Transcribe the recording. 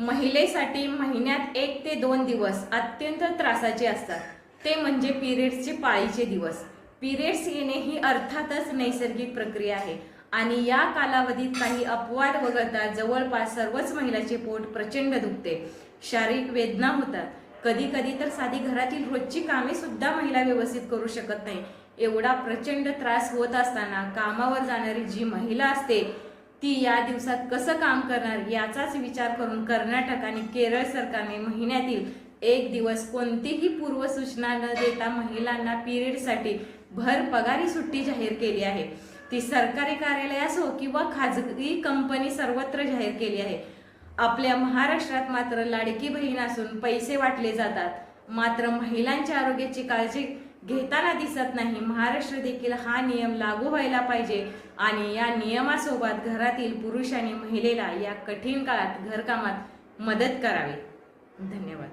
महिलेसाठी महिन्यात एक ते दोन दिवस अत्यंत त्रासाचे असतात. ते म्हणजे पिरियड्सचे पाळीचे दिवस. पिरियड्स येणे ही अर्थातच नैसर्गिक प्रक्रिया आहे. आणि या कालावधीत काही अपवाद वगळता जवळपास सर्वच महिलाचे पोट प्रचंड दुखते. शारीरिक वेदना होतात. कधी कधी तर साधी घरातील रोजची कामे सुद्धा महिला व्यवस्थित करू शकत नाही. एवढा प्रचंड त्रास होत असताना कामावर जाणारी जी महिला असते ती या दिवसात कसं काम करणार याचाच विचार करून कर्नाटक आणि केरळ सरकारने महिन्यातील एक दिवस कोणतीही पूर्वसूचना न देता महिलांना पिरियडसाठी भर पगारी सुट्टी जाहीर केली आहे. ती सरकारी कार्यालय असो हो किंवा खाजगी कंपनी सर्वत्र जाहीर केली आहे. आपल्या महाराष्ट्रात मात्र लाडकी बहीण असून पैसे वाटले जातात. मात्र महिलांच्या आरोग्याची काळजी घेताना दिसत नाही. महाराष्ट्र देखील हा नियम लागू व्हायला पाहिजे आणि या नियमासोबत घरातील पुरुष आणि महिलेला या कठीण काळात घरकामात मदत करावी. धन्यवाद.